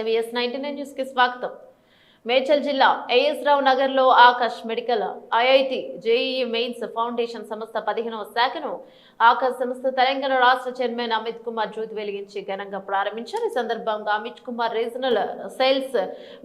నమస్తే VS ninety nine news కి స్వాగతం మేడ్చల్ జిల్లా ఏఎస్ రావు నగర్లో Aakash medical IIT JEE mains foundation సంస్థ పదిహేనవ శాఖను ఆకాష్ సంస్థ తెలంగాణ రాష్ట్ర చైర్మన్ అమిత్ కుమార్ జ్యోతి వెలిగించి ఘనంగా ప్రారంభించారు. ఈ సందర్భంగా Amit Kumar regional sales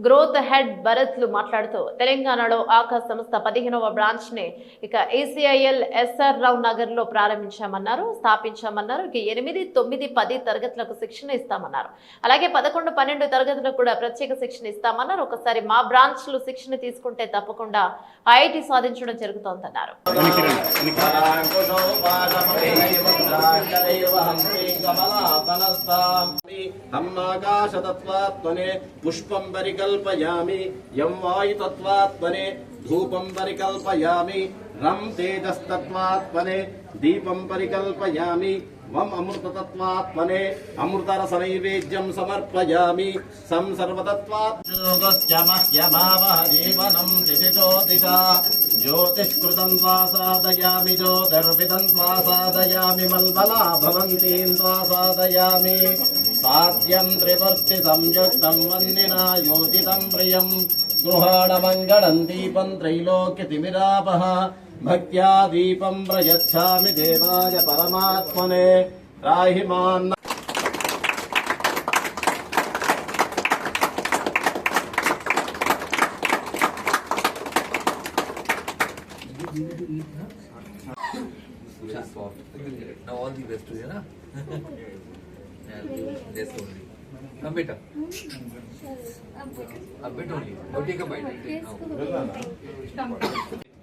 growth head భరత్లు మాట్లాడుతూ తెలంగాణలో ఆకాష్ సంస్థ పదిహేనవ బ్రాంచ్ని ఇక ఏసీఐఎల్ ఎస్ఆర్ రావు నగర్లో ప్రారంభించామన్నారు స్థాపించామన్నారు. ఇక ఎనిమిది తొమ్మిది పది తరగతులకు శిక్షణ ఇస్తామన్నారు. అలాగే పదకొండు పన్నెండు తరగతులకు కూడా ప్రత్యేక శిక్షణ ఇస్తామన్నారు. ఒకసారి మా బ్రాంచ్లో శిక్షణ తీసుకుంటే తప్పకుండా ఐఐటి సాధించడం జరుగుతోందన్నారు. పుష్పం పరికల్పయామి యం వాయుతత్వాత్మనే ధూపం పరికల్పయామి రం తేజస్తత్వాత్మనే దీపం పరికల్పయామి వం అమృతతత్వాత్మనే అమృతరస నైవేద్యం సమర్పయామి సం సర్వతత్వాయోగశ్చ మహ్యమావహ జీవనం దిశో జ్యోతిష్కృతం త్వా సాధయామి జ్యోతిర్విదం త్వా సాధయామి మల్బలా భవంతీం త్వా సాధయామి సాధ్యం త్రివర్తి సంయుక్తం వందినా యోజితం ప్రియం గృహాణమంగళం దీపం త్రైలోక్యతిమిరాపహ భక్త్యా దీపం ప్రయచ్చామి దేవాయ పరమాత్మనే రాహిమాన్న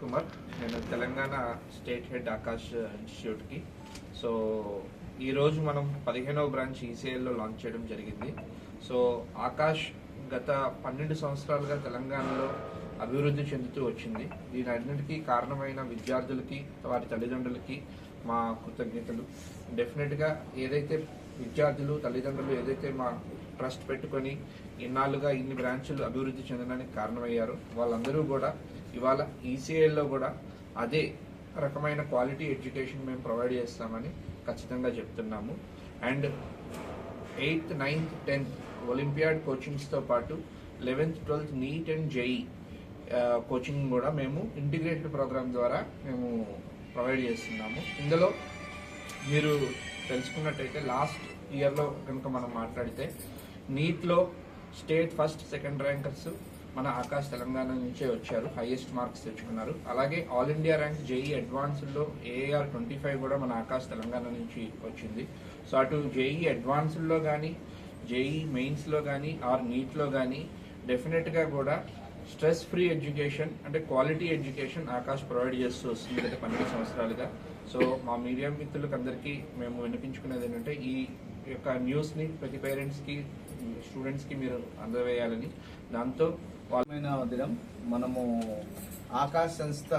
కుమార్ నేను తెలంగాణ స్టేట్ హెడ్ ఆకాష్ ఇన్స్టిట్యూట్కి సో ఈరోజు మనం పదిహేనవ బ్రాంచ్ ఈసీఐల్లో లాంచ్ చేయడం జరిగింది. సో ఆకాష్ గత పన్నెండు సంవత్సరాలుగా తెలంగాణలో అభివృద్ధి చెందుతూ వచ్చింది. దీనన్నిటికీ కారణమైన విద్యార్థులకి వారి తల్లిదండ్రులకి మా కృతజ్ఞతలు. డెఫినెట్గా ఏదైతే విద్యార్థులు తల్లిదండ్రులు ఏదైతే మా ట్రస్ట్ పెట్టుకొని ఇన్నాళ్ళుగా ఇన్ని బ్రాంచులు అభివృద్ధి చెందడానికి కారణమయ్యారు వాళ్ళందరూ కూడా ఇవాళ ఈసీఐలో కూడా అదే రకమైన క్వాలిటీ ఎడ్యుకేషన్ మేము ప్రొవైడ్ చేస్తామని ఖచ్చితంగా చెప్తున్నాము. And eighth ninth tenth olympiad కోచింగ్స్తో పాటు eleventh twelfth NEET and JEE coaching కూడా మేము ఇంటిగ్రేటెడ్ ప్రోగ్రామ్ ద్వారా మేము ప్రొవైడ్ చేస్తున్నాము. ఇందులో మీరు తెలుసుకున్నట్టయితే లాస్ట్ ఇయర్లో కనుక మనం మాట్లాడితే నీట్లో స్టేట్ ఫస్ట్ సెకండ్ ర్యాంకర్స్ మన ఆకాశ్ తెలంగాణ నుంచే వచ్చారు. హైయెస్ట్ మార్క్స్ తెచ్చుకున్నారు. అలాగే ఆల్ ఇండియా ర్యాంక్ జేఈ అడ్వాన్స్లో ఏఆర్ ట్వంటీ ఫైవ్ కూడా మన ఆకాశ్ తెలంగాణ నుంచి వచ్చింది. సో అటు జేఈ అడ్వాన్స్లో కానీ జేఈ మెయిన్స్లో కానీ ఆర్ నీట్లో కానీ డెఫినెట్గా కూడా స్ట్రెస్ ఫ్రీ ఎడ్యుకేషన్ అంటే క్వాలిటీ ఎడ్యుకేషన్ ఆకాశ్ ప్రొవైడ్ చేస్తూ వస్తుంది గత పన్నెండు సంవత్సరాలుగా. సో మా మీడియా మిత్రులకు అందరికీ మేము వినిపించుకునేది ఏంటంటే ఈ యొక్క న్యూస్ని ప్రతి పేరెంట్స్కి స్టూడెంట్స్కి మీరు అందవేయాలని దాంతో వాళ్ళమైన దినం మనము ఆకాశ్ సంస్థ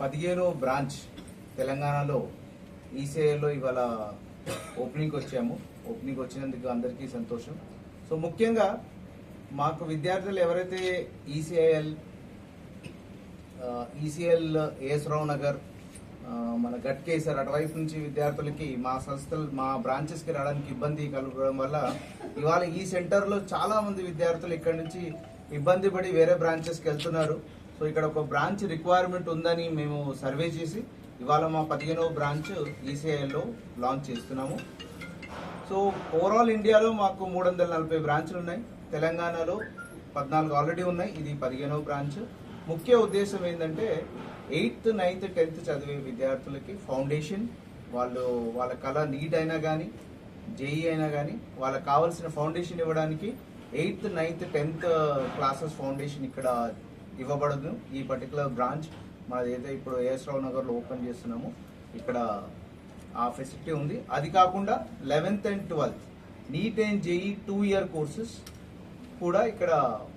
పదిహేనో బ్రాంచ్ తెలంగాణలో ఈసీఐలో ఇవాళ ఓపెనింగ్ వచ్చాము. ఓపెనింగ్ వచ్చినందుకు అందరికీ సంతోషం. సో ముఖ్యంగా మాకు విద్యార్థులు ఎవరైతే ECIL ECL AS Rao Nagar మన గట్కేసర్ అటువైపు నుంచి విద్యార్థులకి మా సంస్థలు మా బ్రాంచెస్కి రావడానికి ఇబ్బంది కలగడం వల్ల ఇవాళ ఈ సెంటర్లో చాలామంది విద్యార్థులు ఇక్కడి నుంచి ఇబ్బంది పడి వేరే బ్రాంచెస్కి వెళ్తున్నారు. సో ఇక్కడ ఒక బ్రాంచ్ రిక్వైర్మెంట్ ఉందని మేము సర్వే చేసి ఇవాళ మా పదిహేనవ బ్రాంచ్ ఈసీఐలో లాంచ్ చేస్తున్నాము. సో ఓవరాల్ ఇండియాలో మాకు మూడు వందల నలభై బ్రాంచ్లు ఉన్నాయి. తెలంగాణలో పద్నాలుగు ఆల్రెడీ ఉన్నాయి. ఇది పదిహేనవ బ్రాంచ్ ముఖ్య ఉద్దేశం ఏంటంటే ఎయిత్ నైన్త్ టెన్త్ చదివే విద్యార్థులకి ఫౌండేషన్ వాళ్ళు వాళ్ళ కళ నీట్ అయినా కానీ జేఈ అయినా కానీ వాళ్ళకి కావాల్సిన ఫౌండేషన్ ఇవ్వడానికి eighth ninth tenth classes foundation ఇక్కడ ఇవ్వబడదు ఈ పర్టికులర్ బ్రాంచ్ మనది ఏదైతే ఇప్పుడు ఏఎస్ రావు నగర్లో ఓపెన్ చేస్తున్నాము. ఇక్కడ ఆ ఫెసిలిటీ ఉంది. అది కాకుండా eleventh and twelfth NEET and JEE two year courses కూడా ఇక్కడ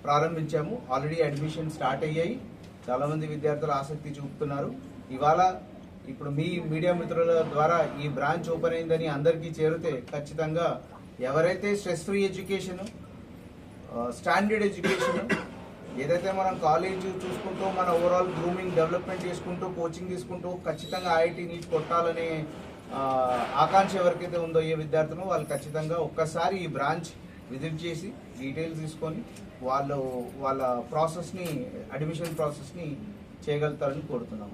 ప్రారంభించాము. ఆల్రెడీ అడ్మిషన్ స్టార్ట్ అయ్యాయి. చాలా మంది విద్యార్థులు ఆసక్తి చూపుతున్నారు. ఇవాళ ఇప్పుడు మీ మీడియా మిత్రుల ద్వారా ఈ బ్రాంచ్ ఓపెన్ అయిందని అందరికీ చేరితే ఖచ్చితంగా ఎవరైతే stress free education standard education ఏదైతే మనం కాలేజ్ చూసుకుంటూ మన ఓవరాల్ గ్రూమింగ్ డెవలప్మెంట్ చేసుకుంటూ కోచింగ్ తీసుకుంటూ ఖచ్చితంగా ఐఐటి నీట్ కొట్టాలనే ఆకాంక్ష ఎవరికైతే ఉందో ఏ విద్యార్థులు వాళ్ళు ఖచ్చితంగా ఒక్కసారి ఈ బ్రాంచ్ విజిట్ చేసి డీటెయిల్స్ తీసుకొని వాళ్ళు వాళ్ళ ప్రాసెస్ని అడ్మిషన్ ప్రాసెస్ని చేయగలుగుతారని కోరుతున్నాము.